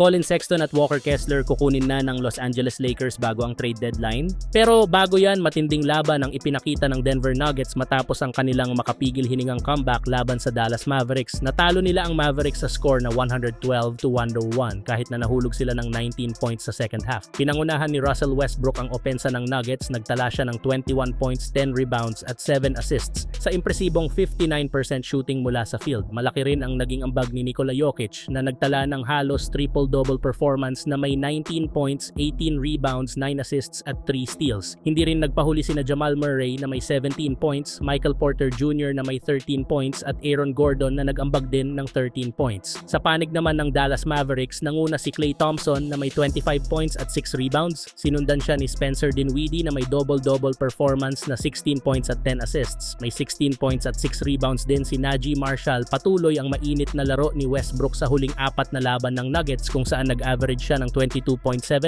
Colin Sexton at Walker Kessler kukunin na ng Los Angeles Lakers bago ang trade deadline. Pero bago yan, matinding laban ang ipinakita ng Denver Nuggets matapos ang kanilang makapigil hiningang comeback laban sa Dallas Mavericks. Natalo nila ang Mavericks sa score na 112 to 101 kahit na nahulog sila ng 19 points sa second half. Pinangunahan ni Russell Westbrook ang opensa ng Nuggets, nagtala siya ng 21 points, 10 rebounds at 7 assists sa impresibong 59% shooting mula sa field. Malaki rin ang naging ambag ni Nikola Jokic na nagtala ng halos triple-double performance na may 19 points, 18 rebounds, 9 assists at 3 steals. Hindi rin nagpahuli sina Jamal Murray na may 17 points, Michael Porter Jr. na may 13 points at Aaron Gordon na nag-ambag din ng 13 points. Sa panig naman ng Dallas Mavericks, nanguna si Klay Thompson na may 25 points at 6 rebounds. Sinundan siya ni Spencer Dinwiddie na may double-double performance na 16 points at 10 assists. May 16 points at 6 rebounds din si Najee Marshall. Patuloy ang mainit na laro ni Westbrook sa huling apat na laban ng Nuggets kung saan nag-average siya ng 22.7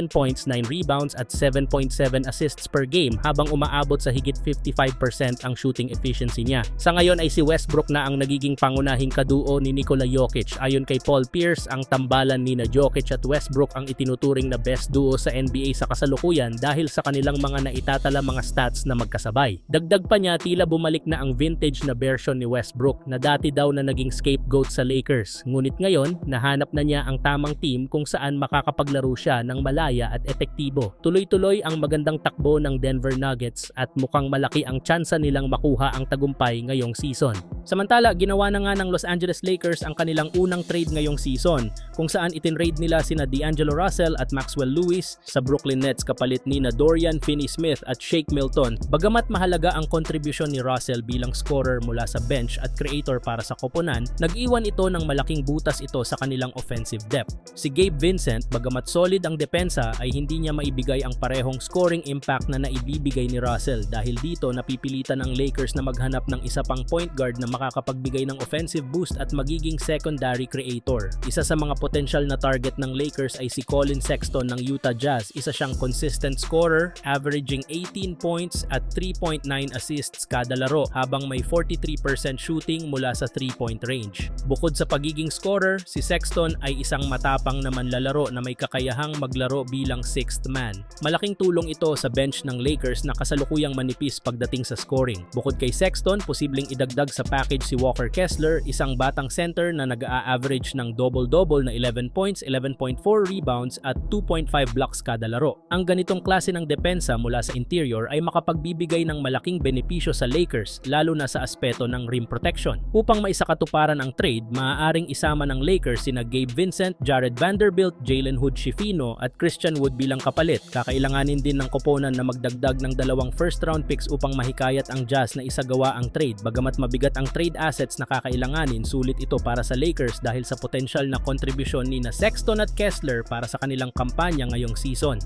points, 9 rebounds at 7.7 assists per game habang umaabot sa higit 55% ang shooting efficiency niya. Sa ngayon ay si Westbrook na ang nagiging pangunahing kaduo ni Nikola Jokic. Ayon kay Paul Pierce, ang tambalan ni na Jokic at Westbrook ang itinuturing na best duo sa NBA sa kasalukuyan dahil sa kanilang mga naitatala mga stats na magkasabay. Dagdag pa niya tila bumalik na ang vintage na version ni Westbrook na dati daw na naging scapegoat sa Lakers. Ngunit ngayon, nahanap na niya ang tamang team kung saan makakapaglaro siya ng malaya at epektibo. Tuloy-tuloy ang magandang takbo ng Denver Nuggets at mukhang malaki ang tsansa nilang makuha ang tagumpay ngayong season. Samantala, ginawa na nga ng Los Angeles Lakers ang kanilang unang trade ngayong season kung saan itinrade nila sina D'Angelo Russell at Maxwell Lewis sa Brooklyn Nets kapalit ni na Dorian Finney-Smith at Shake Milton. Bagamat mahalaga ang kontribusyon ni Russell bilang scorer mula sa bench at creator para sa koponan, nag-iwan ito ng malaking butas ito sa kanilang offensive depth. Si Gabe Vincent, bagamat solid ang depensa ay hindi niya maibigay ang parehong scoring impact na naibibigay ni Russell dahil dito napipilitan ang Lakers na maghanap ng isa pang point guard na makakapagbigay ng offensive boost at magiging secondary creator. Isa sa mga potential na target ng Lakers ay si Colin Sexton ng Utah Jazz. Isa siyang consistent scorer, averaging 18 points at 3.9 assists kada laro habang may 43% shooting mula sa 3-point range. Bukod sa pagiging scorer, si Sexton ay isang matapang na manlalaro na may kakayahang maglaro bilang sixth man. Malaking tulong ito sa bench ng Lakers na kasalukuyang manipis pagdating sa scoring. Bukod kay Sexton, posibleng idagdag sa package si Walker Kessler, isang batang center na nag-a-average ng double-double na 11 points, 11.4 rebounds at 2.5 blocks kada laro. Ang ganitong klase ng depensa mula sa interior ay makapagbibigay ng malaking benepisyo sa Lakers lalo na sa aspeto ng rim protection. Upang maisakatuparan ang trade, maaaring isama ng Lakers sina Gabe Vincent, Jared Vanderbilt, Jalen Hood Schifino at Christian Wood bilang kapalit. Kakailanganin din ng koponan na magdagdag ng dalawang first round picks upang mahikayat ang Jazz na isagawa ang trade. Bagamat mabigat ang trade assets na kakailanganin, sulit ito para sa Lakers dahil sa potensyal na kontribusyon ni na Sexton at Kessler para sa kanilang kampanya ngayong season.